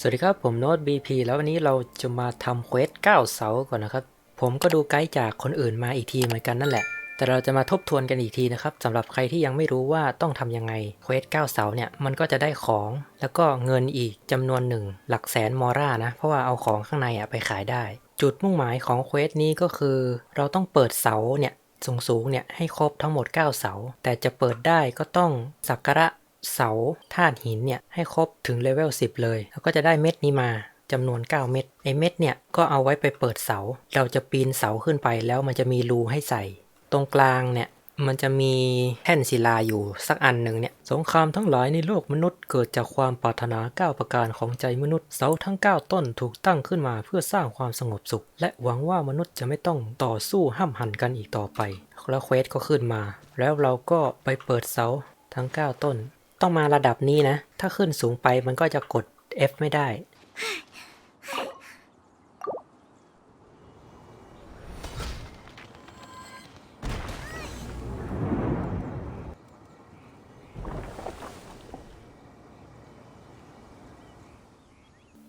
สวัสดีครับ ผมโน้ต BP แล้ววันนี้เราจะมาทำเควส9เสาก่อนนะครับ ผมก็ดูไกด์จากคนอื่นมาอีกทีเหมือนกันนั่นแหละ แต่เราจะมาทบทวนกันอีกทีนะครับสำหรับใครที่ยังไม่รู้ว่าต้องทำยังไงเควส9เสาเนี่ยมันก็จะได้ของ แล้วก็เงินอีกจำนวนหนึ่งหลักแสนมอร่านะ เพราะว่าเอาของข้างในอะไปขายได้ จุดมุ่งหมายของเควสนี้ก็คือ เราต้องเปิดเสาเนี่ยสูงๆเนี่ยให้ครบทั้งหมด 9 เสา แต่จะเปิดได้ก็ต้องสักการะ เสาธาตุหินเนี่ยให้ครบถึงเลเวล10 เลย แล้วก็จะได้เม็ดนี้มาจำนวน 9 เม็ดไอเม็ดเนี่ยก็เอาไว้ไปเปิดเสา เราจะปีนเสาขึ้นไปแล้วมันจะมีรูให้ใส่ ตรงกลางเนี่ยมันจะมีแท่นศิลาอยู่สักอันหนึ่งเนี่ยสงครามทั้งหลายในโลกมนุษย์เกิดจากความปรารถนา9ประการของใจมนุษย์เสาทั้ง 9 ต้นถูกตั้งขึ้นมาเพื่อสร้างความสงบสุข และหวังว่ามนุษย์จะไม่ต้องต่อสู้ห้ามหันกันอีกต่อไป แล้วเควสก็ขึ้นมา แล้วเราก็ไปเปิดเสาทั้ง 9 ต้น ต้องมาระดับนี้นะ ถ้าขึ้นสูงไปมันก็จะกด F ไม่ได้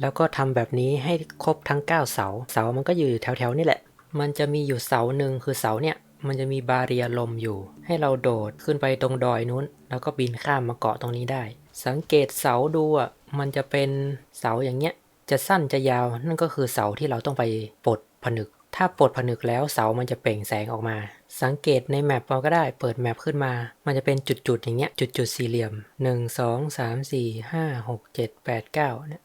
แล้วก็ทำแบบนี้ให้ครบทั้ง 9 เสา เสามันก็อยู่แถวๆนี่แหละ มันจะมีอยู่เสาหนึ่งคือเสาเนี่ย มันจะมีบาเรียลมอยู่ ให้เราโดดขึ้นไปตรงดอยนู้น แล้วก็บินข้ามมาเกาะตรงนี้ได้ สังเกตเสาดูอะมันจะเป็นเสาอย่างเงี้ย จะสั้นจะยาวนั่นก็คือเสาที่เราต้องไปปลดผนึก ถ้าปลดผนึกแล้วเสามันจะเปล่งแสงออกมา สังเกตในแมปเราก็ได้เปิดแมปขึ้นมา มันจะเป็นจุดๆอย่างเงี้ยจุดๆสี่เหลี่ยม 1 2 3 4 5 6 7 8 9เนี่ย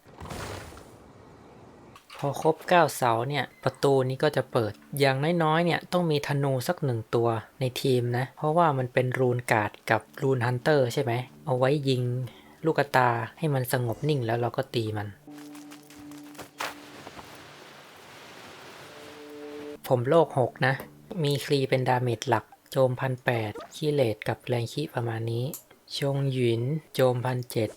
พอครบ 9 เสาเนี่ย ประตูนี้ก็จะเปิด อย่างน้อยๆเนี่ยต้องมีธนูสักหนึ่งตัวในทีมนะ เพราะว่ามันเป็นรูนการ์ดกับรูนฮันเตอร์ใช่ไหม เอาไว้ยิงลูกตาให้มันสงบนิ่งแล้วเราก็ตีมัน ผมโลก 6 นะ มีคลีเป็นดาเมจหลัก โจมพันแปดคีเลตกับแรงคีประมาณนี้ ชงหยิน โจมพันเจ็ด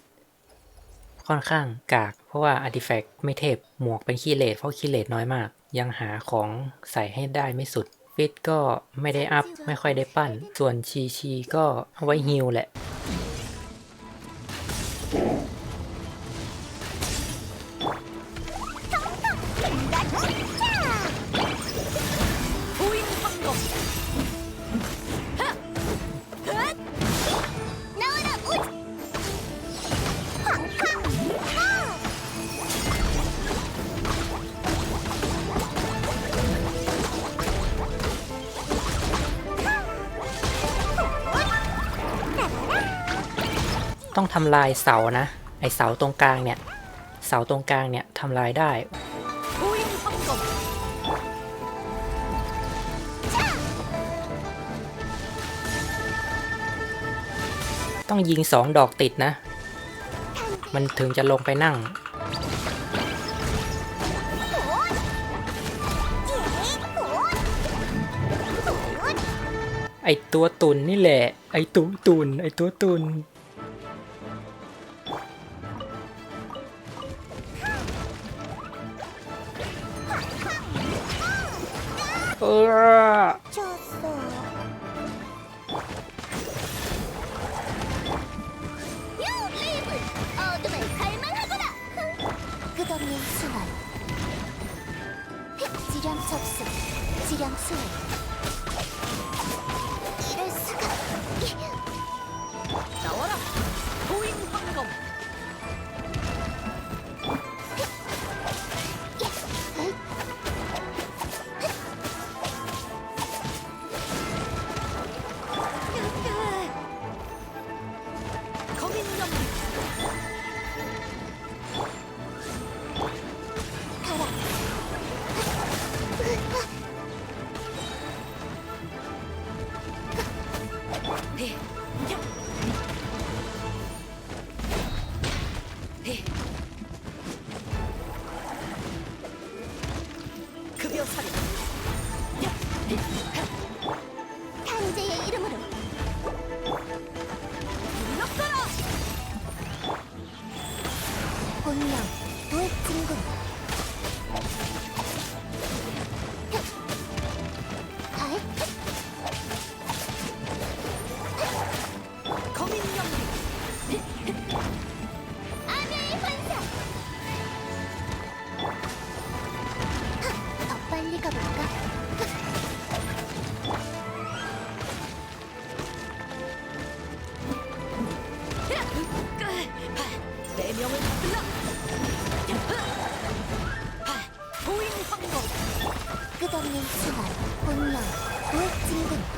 ค่อนข้างกาก เพราะว่าอาร์ติแฟกต์ไม่เทพ หมวกเป็นคีเลตเพราะคีเลตน้อยมาก ยังหาของใส่ให้ได้ไม่สุด ฟิตก็ไม่ได้อัพ ไม่ค่อยได้ปั้น ส่วนชีชีก็เอาไว้ฮิลแหละ ต้องทำลายเสานะ ไอเสาตรงกลางเนี่ย เสาตรงกลางเนี่ยทำลายได้ ต้องยิงสองดอกติดนะ มันถึงจะลงไปนั่งไอตัวตุนนี่แหละ ไอตัวตุนไอตัวตุน 으아. 졌어. 유 레이브 어둠을 갈망하거라. 순환. 지령 접수. 지령 수행. Eh. 내 명을 끝없는 수만, 혼란, 도액 진군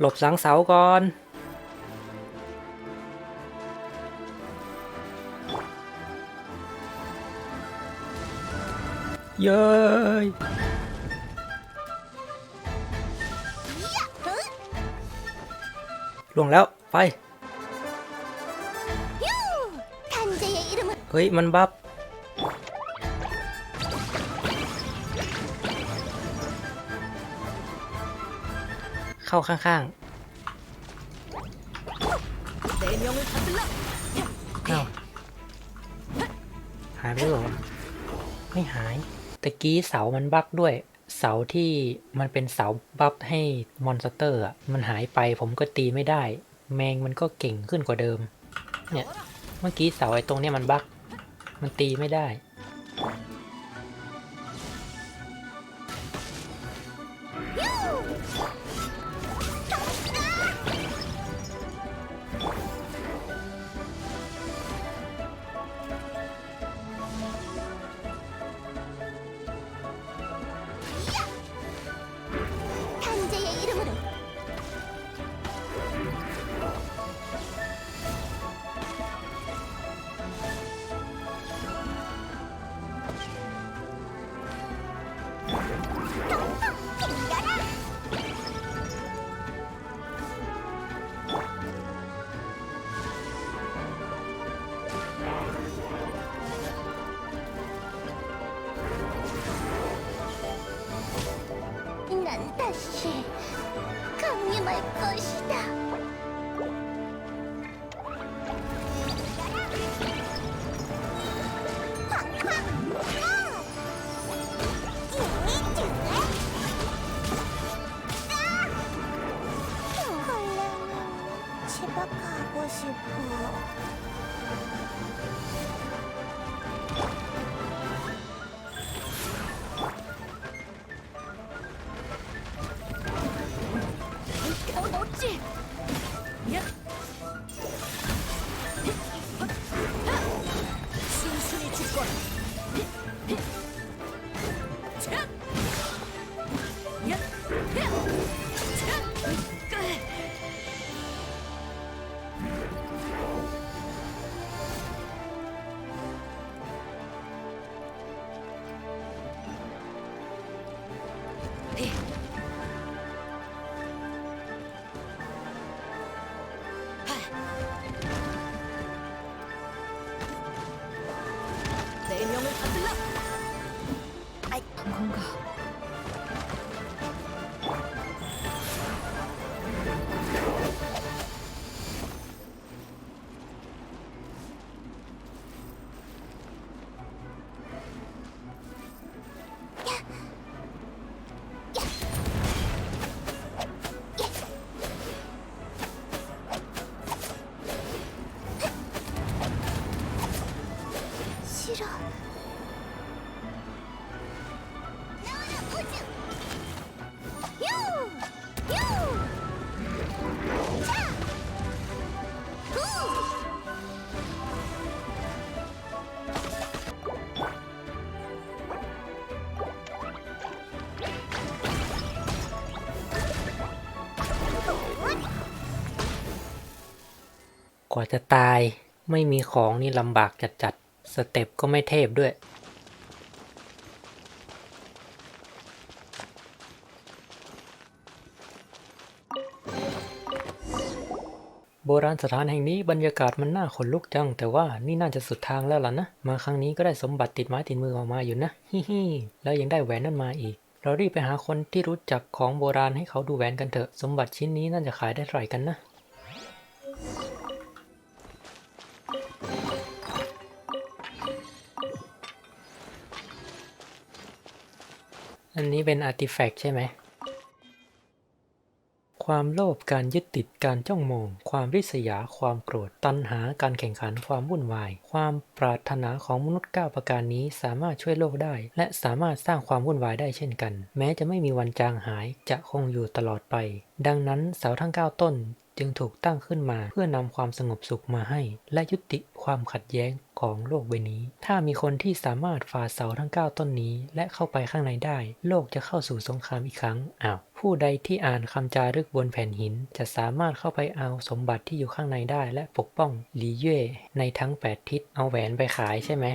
หลบหลังเสาก่อน เย้ยล่วงแล้ว ไป เฮ้ย มันบัฟ เข้าข้างๆอ้าวหายไปแล้วเหรอไม่หายตะกี้เสามันบั๊กด้วย เสาที่มันเป็นเสาบัฟให้มอนสเตอร์อะมันหายไปผมก็ตีไม่ได้ แมงมันก็เก่งขึ้นกว่าเดิม เนี่ย เมื่อกี้เสาไอ้ตรงเนี้ยมันบั๊กมันตีไม่ได้ 我知道。 어, 멋지. 순 싫어. 나와라 우주. 유! 유! 자! 후! 훗! กว่าจะตายไม่มีของนี่ลำบากจัดๆ สเต็ปก็ไม่เทพด้วย โบราณสถานแห่งนี้บรรยากาศมันน่าขนลุกจัง แต่ว่านี่น่าจะสุดทางแล้วล่ะนะ มาครั้งนี้ก็ได้สมบัติติดไม้ติดมือออกมาอยู่นะฮิฮิแล้วยังได้แหวนนั่นมาอีก เรารีบไปหาคนที่รู้จักของโบราณให้เขาดูแหวนกันเถอะ สมบัติชิ้นนี้น่าจะขายได้เท่าไหร่กันนะ อันนี้เป็นอาร์ติแฟกต์ใช่ไหม ความโลภ การยึดติด การจ้องมอง ความริษยา ความโกรธ ตัณหา การแข่งขัน ความวุ่นวาย ความปรารถนาของมนุษย์9ประการนี้สามารถช่วยโลกได้ และสามารถสร้างความวุ่นวายได้เช่นกัน แม้จะไม่มีวันจางหาย จะคงอยู่ตลอดไป ดังนั้นเสาทั้ง 9 ต้นจึงถูกตั้งขึ้นมาเพื่อนำความสงบสุขมาให้ และยุติความขัดแย้ง ของโลกใบนี้ ถ้ามีคนที่สามารถฝ่าเสาทั้ง 9 ต้นนี้ และเข้าไปข้างในได้ โลกจะเข้าสู่สงครามอีกครั้งอ้าวผู้ใดที่อ่านคำจารึกบนแผ่นหิน จะสามารถเข้าไปเอาสมบัติที่อยู่ข้างในได้และปกป้องลีเย่ในทั้ง 8 ทิศเอาแหวนไปขายใช่ไหม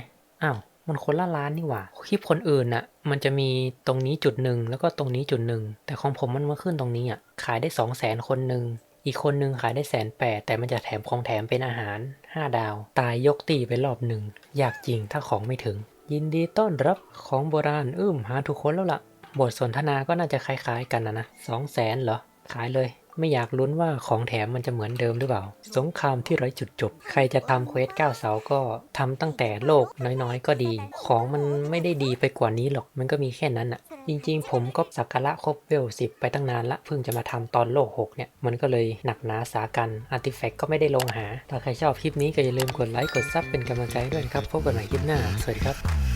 อ้าวมันคนละร้านนี่หว่า คลิปคนอื่นน่ะ มันจะมีตรงนี้จุดหนึ่งแล้วก็ตรงนี้จุดหนึ่ง แต่ของผมมันมาขึ้นตรงนี้อะ ขายได้สองแสนคนหนึ่ง อีกคนหนึ่งขายได้แสนแปดแต่มันจะแถมของแถมเป็นอาหาร 5 ดาว ตายยกตีไปรอบหนึ่ง อยากจริงถ้าของไม่ถึง ยินดีต้อนรับของโบราณอื้มหาทุกคนแล้วล่ะ บทสนทนาก็น่าจะคล้ายๆกันนะนะสองแสนเหรอ ขายเลย ไม่อยากลุ้นว่าของแถมมันจะเหมือนเดิมหรือเปล่า สงครามที่ไร้จุดจบ ใครจะทำเควส9เสาก็ทำตั้งแต่โลกน้อยๆ ก็ดี ของมันไม่ได้ดีไปกว่านี้หรอก มันก็มีแค่นั้นอะ จริงๆ ผมก็สักการะครบเวลสิบไปตั้งนานละเพิ่งจะมาทำตอนโลก 6 เนี่ย มันก็เลยหนักหนาสากันอาร์ติแฟกต์ก็ไม่ได้ลงหา ถ้าใครชอบคลิปนี้ก็อย่าลืมกดไลค์กดซับเป็นกำลังใจด้วยนครับพบกันใหม่คลิปหน้า สวัสดีครับ